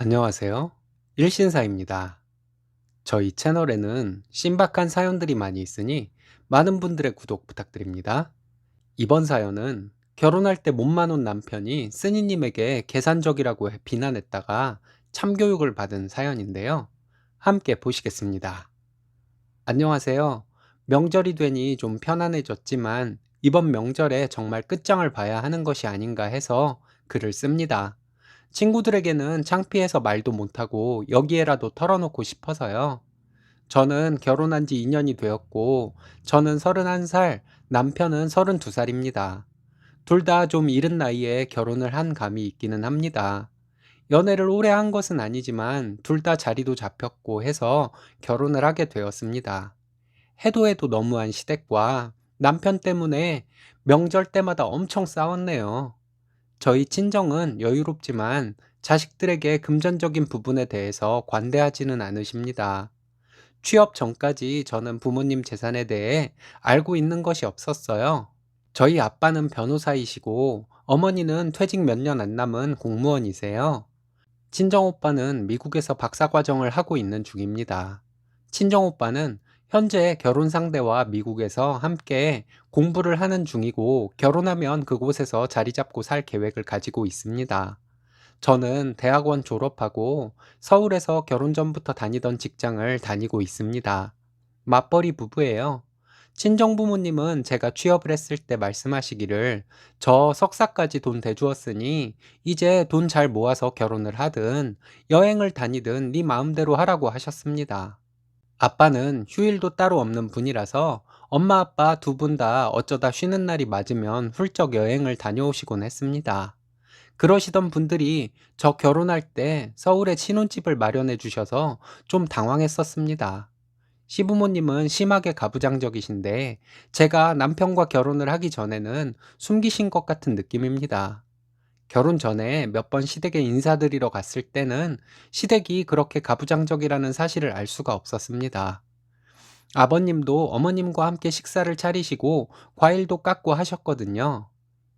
안녕하세요. 일신사입니다. 저희 채널에는 신박한 사연들이 많이 있으니 많은 분들의 구독 부탁드립니다. 이번 사연은 결혼할 때 몸만 온 남편이 스니님에게 계산적이라고 해 비난했다가 참교육을 받은 사연인데요. 함께 보시겠습니다. 안녕하세요. 명절이 되니 좀 편안해졌지만 이번 명절에 정말 끝장을 봐야 하는 것이 아닌가 해서 글을 씁니다. 친구들에게는 창피해서 말도 못하고 여기에라도 털어놓고 싶어서요. 저는 결혼한 지 2년이 되었고, 저는 31살, 남편은 32살입니다. 둘 다 좀 이른 나이에 결혼을 한 감이 있기는 합니다. 연애를 오래 한 것은 아니지만 둘 다 자리도 잡혔고 해서 결혼을 하게 되었습니다. 해도 해도 너무한 시댁과 남편 때문에 명절 때마다 엄청 싸웠네요. 저희 친정은 여유롭지만 자식들에게 금전적인 부분에 대해서 관대하지는 않으십니다. 취업 전까지 저는 부모님 재산에 대해 알고 있는 것이 없었어요. 저희 아빠는 변호사이시고 어머니는 퇴직 몇 년 안 남은 공무원이세요. 친정 오빠는 미국에서 박사 과정을 하고 있는 중입니다. 친정 오빠는 현재 결혼 상대와 미국에서 함께 공부를 하는 중이고 결혼하면 그곳에서 자리 잡고 살 계획을 가지고 있습니다. 저는 대학원 졸업하고 서울에서 결혼 전부터 다니던 직장을 다니고 있습니다. 맞벌이 부부예요. 친정 부모님은 제가 취업을 했을 때 말씀하시기를 저 석사까지 돈 대주었으니 이제 돈 잘 모아서 결혼을 하든 여행을 다니든 네 마음대로 하라고 하셨습니다. 아빠는 휴일도 따로 없는 분이라서 엄마 아빠 두 분 다 어쩌다 쉬는 날이 맞으면 훌쩍 여행을 다녀오시곤 했습니다. 그러시던 분들이 저 결혼할 때 서울에 신혼집을 마련해 주셔서 좀 당황했었습니다. 시부모님은 심하게 가부장적이신데 제가 남편과 결혼을 하기 전에는 숨기신 것 같은 느낌입니다. 결혼 전에 몇 번 시댁에 인사드리러 갔을 때는 시댁이 그렇게 가부장적이라는 사실을 알 수가 없었습니다. 아버님도 어머님과 함께 식사를 차리시고 과일도 깎고 하셨거든요.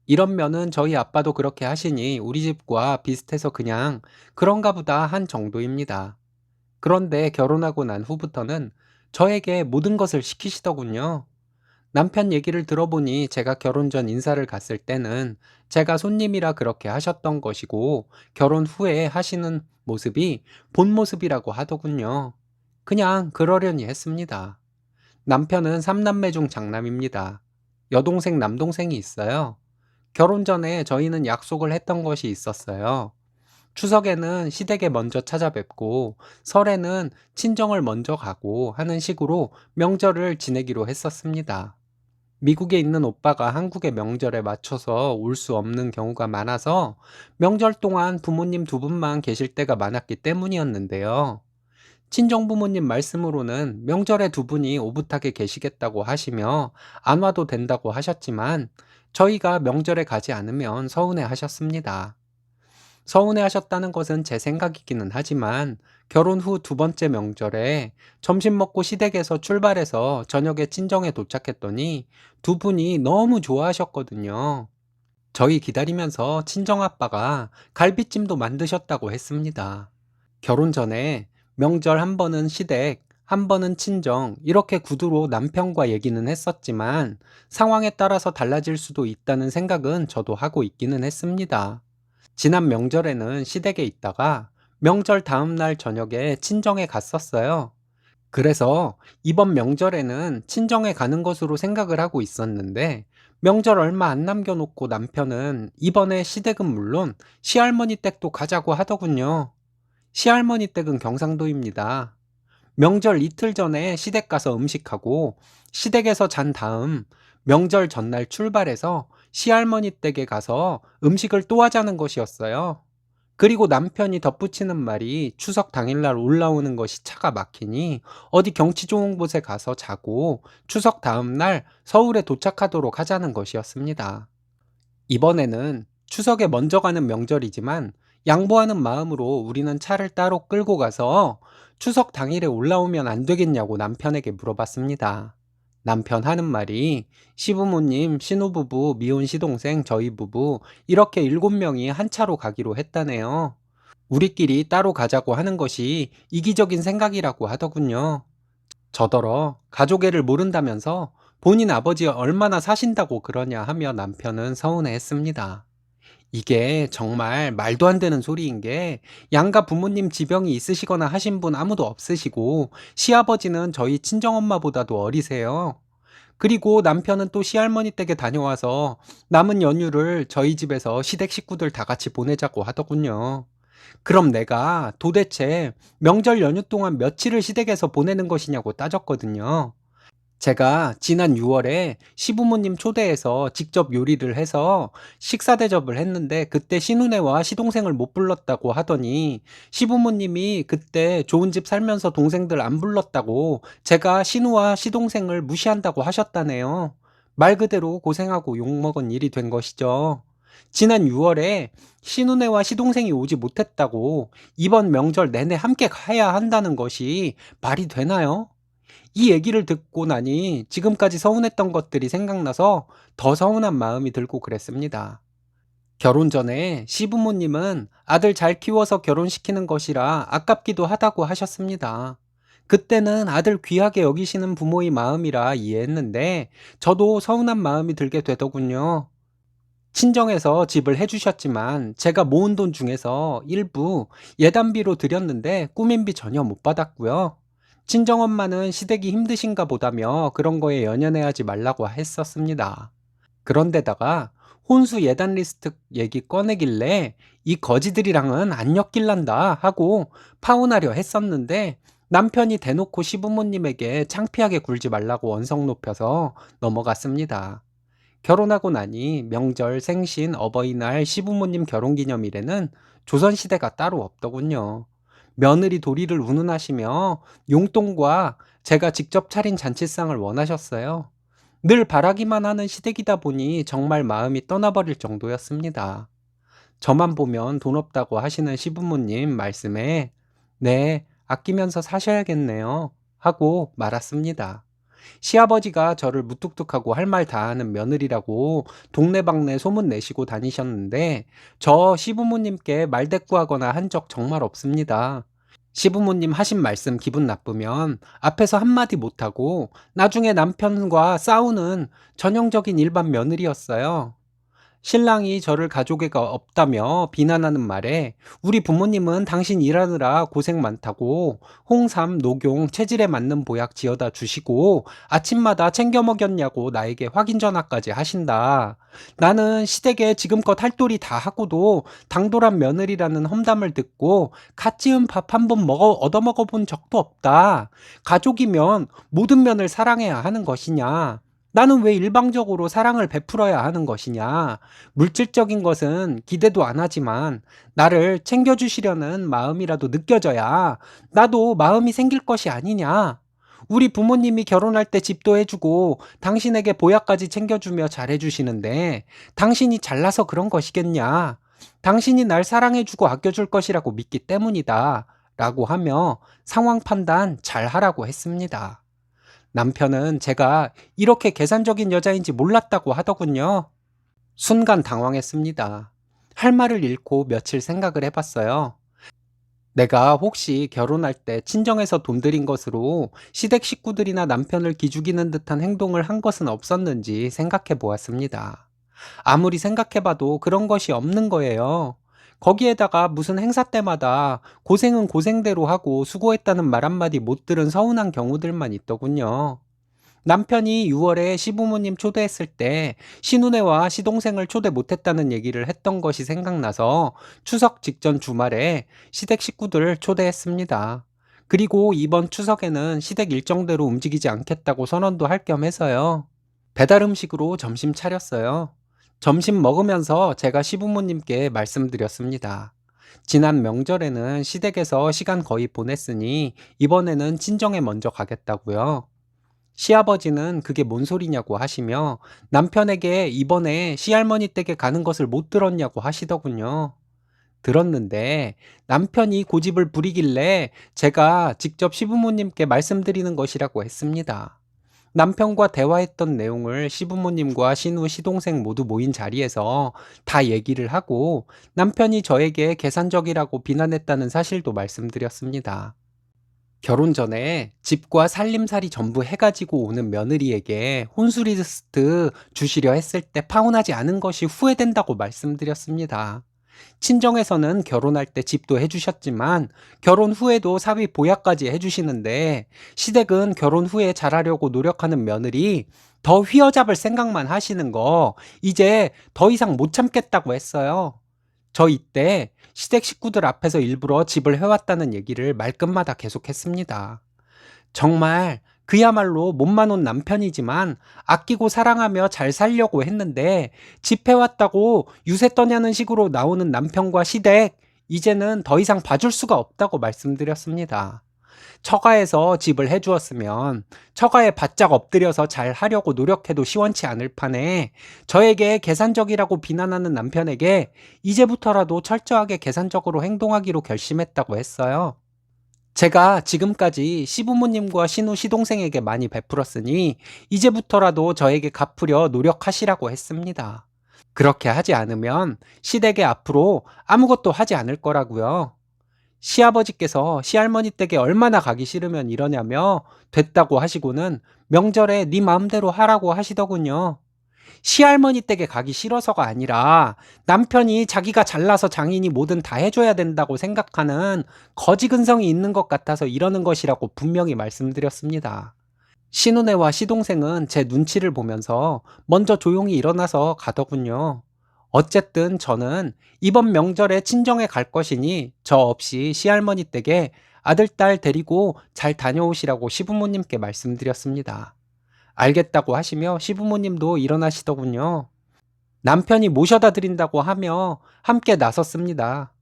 이런 면은 저희 아빠도 그렇게 하시니 우리 집과 비슷해서 그냥 그런가 보다 한 정도입니다. 그런데 결혼하고 난 후부터는 저에게 모든 것을 시키시더군요. 남편 얘기를 들어보니 제가 결혼 전 인사를 갔을 때는 제가 손님이라 그렇게 하셨던 것이고 결혼 후에 하시는 모습이 본 모습이라고 하더군요. 그냥 그러려니 했습니다. 남편은 삼남매 중 장남입니다. 여동생, 남동생이 있어요. 결혼 전에 저희는 약속을 했던 것이 있었어요. 추석에는 시댁에 먼저 찾아뵙고 설에는 친정을 먼저 가고 하는 식으로 명절을 지내기로 했었습니다. 미국에 있는 오빠가 한국의 명절에 맞춰서 올 수 없는 경우가 많아서 명절 동안 부모님 두 분만 계실 때가 많았기 때문이었는데요. 친정 부모님 말씀으로는 명절에 두 분이 오붓하게 계시겠다고 하시며 안 와도 된다고 하셨지만 저희가 명절에 가지 않으면 서운해 하셨습니다. 서운해 하셨다는 것은 제 생각이기는 하지만 결혼 후 두 번째 명절에 점심 먹고 시댁에서 출발해서 저녁에 친정에 도착했더니 두 분이 너무 좋아하셨거든요. 저희 기다리면서 친정아빠가 갈비찜도 만드셨다고 했습니다. 결혼 전에 명절 한 번은 시댁, 한 번은 친정, 이렇게 구두로 남편과 얘기는 했었지만 상황에 따라서 달라질 수도 있다는 생각은 저도 하고 있기는 했습니다. 지난 명절에는 시댁에 있다가 명절 다음 날 저녁에 친정에 갔었어요. 그래서 이번 명절에는 친정에 가는 것으로 생각을 하고 있었는데 명절 얼마 안 남겨놓고 남편은 이번에 시댁은 물론 시할머니 댁도 가자고 하더군요. 시할머니 댁은 경상도입니다. 명절 이틀 전에 시댁 가서 음식하고 시댁에서 잔 다음 명절 전날 출발해서 시할머니 댁에 가서 음식을 또 하자는 것이었어요. 그리고 남편이 덧붙이는 말이 추석 당일날 올라오는 것이 차가 막히니 어디 경치 좋은 곳에 가서 자고 추석 다음날 서울에 도착하도록 하자는 것이었습니다. 이번에는 추석에 먼저 가는 명절이지만 양보하는 마음으로 우리는 차를 따로 끌고 가서 추석 당일에 올라오면 안 되겠냐고 남편에게 물어봤습니다. 남편 하는 말이 시부모님, 신혼부부, 미혼 시동생, 저희 부부 이렇게 일곱 명이 한 차로 가기로 했다네요. 우리끼리 따로 가자고 하는 것이 이기적인 생각이라고 하더군요. 저더러 가족애를 모른다면서 본인 아버지 얼마나 사신다고 그러냐 하며 남편은 서운해했습니다. 이게 정말 말도 안 되는 소리인 게 양가 부모님 지병이 있으시거나 하신 분 아무도 없으시고 시아버지는 저희 친정엄마보다도 어리세요. 그리고 남편은 또 시할머니 댁에 다녀와서 남은 연휴를 저희 집에서 시댁 식구들 다 같이 보내자고 하더군요. 그럼 내가 도대체 명절 연휴 동안 며칠을 시댁에서 보내는 것이냐고 따졌거든요. 제가 지난 6월에 시부모님 초대해서 직접 요리를 해서 식사 대접을 했는데 그때 신우네와 시동생을 못 불렀다고 하더니 시부모님이 그때 좋은 집 살면서 동생들 안 불렀다고 제가 신우와 시동생을 무시한다고 하셨다네요. 말 그대로 고생하고 욕먹은 일이 된 것이죠. 지난 6월에 신우네와 시동생이 오지 못했다고 이번 명절 내내 함께 가야 한다는 것이 말이 되나요? 이 얘기를 듣고 나니 지금까지 서운했던 것들이 생각나서 더 서운한 마음이 들고 그랬습니다. 결혼 전에 시부모님은 아들 잘 키워서 결혼시키는 것이라 아깝기도 하다고 하셨습니다. 그때는 아들 귀하게 여기시는 부모의 마음이라 이해했는데 저도 서운한 마음이 들게 되더군요. 친정에서 집을 해주셨지만 제가 모은 돈 중에서 일부 예단비로 드렸는데 꾸민비 전혀 못 받았고요. 친정엄마는 시댁이 힘드신가 보다며 그런 거에 연연해하지 말라고 했었습니다. 그런데다가 혼수 예단 리스트 얘기 꺼내길래 이 거지들이랑은 안 엮일란다 하고 파혼하려 했었는데 남편이 대놓고 시부모님에게 창피하게 굴지 말라고 원성 높여서 넘어갔습니다. 결혼하고 나니 명절, 생신, 어버이날, 시부모님 결혼기념일에는 조선시대가 따로 없더군요. 며느리 도리를 운운하시며 용돈과 제가 직접 차린 잔치상을 원하셨어요. 늘 바라기만 하는 시댁이다 보니 정말 마음이 떠나버릴 정도였습니다. 저만 보면 돈 없다고 하시는 시부모님 말씀에 네, 아끼면서 사셔야겠네요. 하고 말았습니다. 시아버지가 저를 무뚝뚝하고 할 말 다 하는 며느리라고 동네방네 소문 내시고 다니셨는데 저 시부모님께 말대꾸하거나 한 적 정말 없습니다. 시부모님 하신 말씀 기분 나쁘면 앞에서 한마디 못하고 나중에 남편과 싸우는 전형적인 일반 며느리였어요. 신랑이 저를 가족애가 없다며 비난하는 말에 우리 부모님은 당신 일하느라 고생 많다고 홍삼, 녹용, 체질에 맞는 보약 지어다 주시고 아침마다 챙겨 먹였냐고 나에게 확인 전화까지 하신다. 나는 시댁에 지금껏 할 도리 다 하고도 당돌한 며느리라는 험담을 듣고 갓 지은 밥 한 번 먹어 얻어 먹어 본 적도 없다. 가족이면 모든 면을 사랑해야 하는 것이냐. 나는 왜 일방적으로 사랑을 베풀어야 하는 것이냐? 물질적인 것은 기대도 안 하지만 나를 챙겨주시려는 마음이라도 느껴져야 나도 마음이 생길 것이 아니냐? 우리 부모님이 결혼할 때 집도 해주고 당신에게 보약까지 챙겨주며 잘해주시는데 당신이 잘나서 그런 것이겠냐? 당신이 날 사랑해주고 아껴줄 것이라고 믿기 때문이다. 라고 하며 상황 판단 잘 하라고 했습니다. 남편은 제가 이렇게 계산적인 여자인지 몰랐다고 하더군요. 순간 당황했습니다. 할 말을 잃고 며칠 생각을 해봤어요. 내가 혹시 결혼할 때 친정에서 돈 들인 것으로 시댁 식구들이나 남편을 기죽이는 듯한 행동을 한 것은 없었는지 생각해 보았습니다. 아무리 생각해봐도 그런 것이 없는 거예요. 거기에다가 무슨 행사 때마다 고생은 고생대로 하고 수고했다는 말 한마디 못 들은 서운한 경우들만 있더군요. 남편이 6월에 시부모님 초대했을 때 신우네와 시동생을 초대 못했다는 얘기를 했던 것이 생각나서 추석 직전 주말에 시댁 식구들 초대했습니다. 그리고 이번 추석에는 시댁 일정대로 움직이지 않겠다고 선언도 할 겸 해서요. 배달 음식으로 점심 차렸어요. 점심 먹으면서 제가 시부모님께 말씀드렸습니다. 지난 명절에는 시댁에서 시간 거의 보냈으니 이번에는 친정에 먼저 가겠다고요. 시아버지는 그게 뭔 소리냐고 하시며 남편에게 이번에 시할머니 댁에 가는 것을 못 들었냐고 하시더군요. 들었는데 남편이 고집을 부리길래 제가 직접 시부모님께 말씀드리는 것이라고 했습니다. 남편과 대화했던 내용을 시부모님과 신우 시동생 모두 모인 자리에서 다 얘기를 하고 남편이 저에게 계산적이라고 비난했다는 사실도 말씀드렸습니다. 결혼 전에 집과 살림살이 전부 해가지고 오는 며느리에게 혼수 리스트 주시려 했을 때 파혼하지 않은 것이 후회된다고 말씀드렸습니다. 친정에서는 결혼할 때 집도 해주셨지만 결혼 후에도 사위 보약까지 해주시는데 시댁은 결혼 후에 잘하려고 노력하는 며느리 더 휘어잡을 생각만 하시는 거 이제 더 이상 못 참겠다고 했어요. 저 이때 시댁 식구들 앞에서 일부러 집을 해왔다는 얘기를 말끝마다 계속했습니다. 정말 그야말로 몸만 온 남편이지만 아끼고 사랑하며 잘 살려고 했는데 집해 왔다고 유세 떠냐는 식으로 나오는 남편과 시댁 이제는 더 이상 봐줄 수가 없다고 말씀드렸습니다. 처가에서 집을 해주었으면 처가에 바짝 엎드려서 잘 하려고 노력해도 시원치 않을 판에 저에게 계산적이라고 비난하는 남편에게 이제부터라도 철저하게 계산적으로 행동하기로 결심했다고 했어요. 제가 지금까지 시부모님과 신우 시동생에게 많이 베풀었으니 이제부터라도 저에게 갚으려 노력하시라고 했습니다. 그렇게 하지 않으면 시댁에 앞으로 아무것도 하지 않을 거라고요. 시아버지께서 시할머니 댁에 얼마나 가기 싫으면 이러냐며 됐다고 하시고는 명절에 네 마음대로 하라고 하시더군요. 시할머니 댁에 가기 싫어서가 아니라 남편이 자기가 잘나서 장인이 뭐든 다 해줘야 된다고 생각하는 거지근성이 있는 것 같아서 이러는 것이라고 분명히 말씀드렸습니다. 신우네와 시동생은 제 눈치를 보면서 먼저 조용히 일어나서 가더군요. 어쨌든 저는 이번 명절에 친정에 갈 것이니 저 없이 시할머니 댁에 아들, 딸 데리고 잘 다녀오시라고 시부모님께 말씀드렸습니다. 알겠다고 하시며 시부모님도 일어나시더군요. 남편이 모셔다 드린다고 하며 함께 나섰습니다.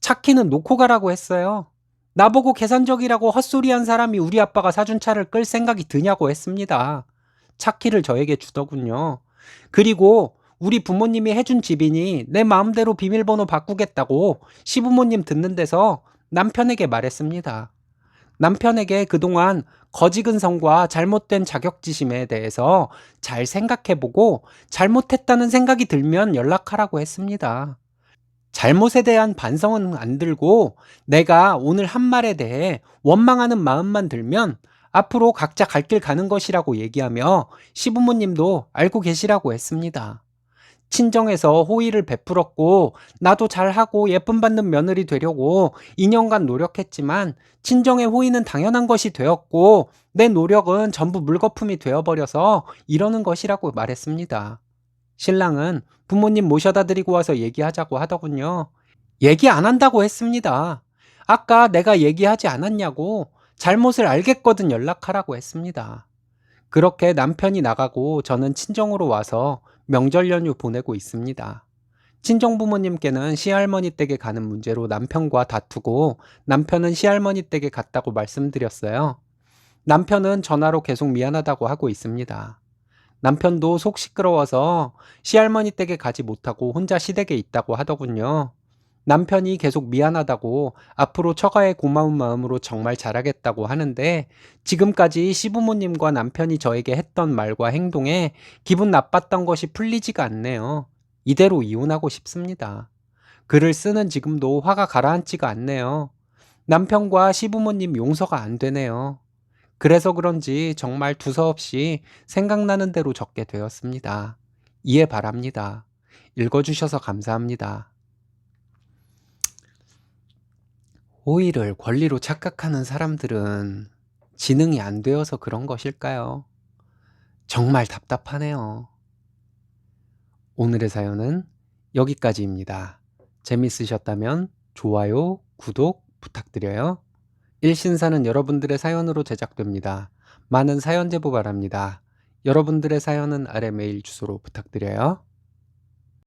차키는 놓고 가라고 했어요. 나보고 계산적이라고 헛소리한 사람이 우리 아빠가 사준 차를 끌 생각이 드냐고 했습니다. 차키를 저에게 주더군요. 그리고 우리 부모님이 해준 집이니 내 마음대로 비밀번호 바꾸겠다고 시부모님 듣는 데서 남편에게 말했습니다. 남편에게 그동안 거지근성과 잘못된 자격지심에 대해서 잘 생각해보고 잘못했다는 생각이 들면 연락하라고 했습니다. 잘못에 대한 반성은 안 들고 내가 오늘 한 말에 대해 원망하는 마음만 들면 앞으로 각자 갈 길 가는 것이라고 얘기하며 시부모님도 알고 계시라고 했습니다. 친정에서 호의를 베풀었고 나도 잘하고 예쁨 받는 며느리 되려고 2년간 노력했지만 친정의 호의는 당연한 것이 되었고 내 노력은 전부 물거품이 되어버려서 이러는 것이라고 말했습니다. 신랑은 부모님 모셔다 드리고 와서 얘기하자고 하더군요. 얘기 안 한다고 했습니다. 아까 내가 얘기하지 않았냐고 잘못을 알겠거든 연락하라고 했습니다. 그렇게 남편이 나가고 저는 친정으로 와서 명절 연휴 보내고 있습니다. 친정 부모님께는 시할머니 댁에 가는 문제로 남편과 다투고 남편은 시할머니 댁에 갔다고 말씀드렸어요. 남편은 전화로 계속 미안하다고 하고 있습니다. 남편도 속 시끄러워서 시할머니 댁에 가지 못하고 혼자 시댁에 있다고 하더군요. 남편이 계속 미안하다고 앞으로 처가의 고마운 마음으로 정말 잘하겠다고 하는데 지금까지 시부모님과 남편이 저에게 했던 말과 행동에 기분 나빴던 것이 풀리지가 않네요. 이대로 이혼하고 싶습니다. 글을 쓰는 지금도 화가 가라앉지가 않네요. 남편과 시부모님 용서가 안 되네요. 그래서 그런지 정말 두서없이 생각나는 대로 적게 되었습니다. 이해 바랍니다. 읽어주셔서 감사합니다. 호의를 권리로 착각하는 사람들은 지능이 안 되어서 그런 것일까요? 정말 답답하네요. 오늘의 사연은 여기까지입니다. 재밌으셨다면 좋아요, 구독 부탁드려요. 일신사는 여러분들의 사연으로 제작됩니다. 많은 사연 제보 바랍니다. 여러분들의 사연은 아래 메일 주소로 부탁드려요.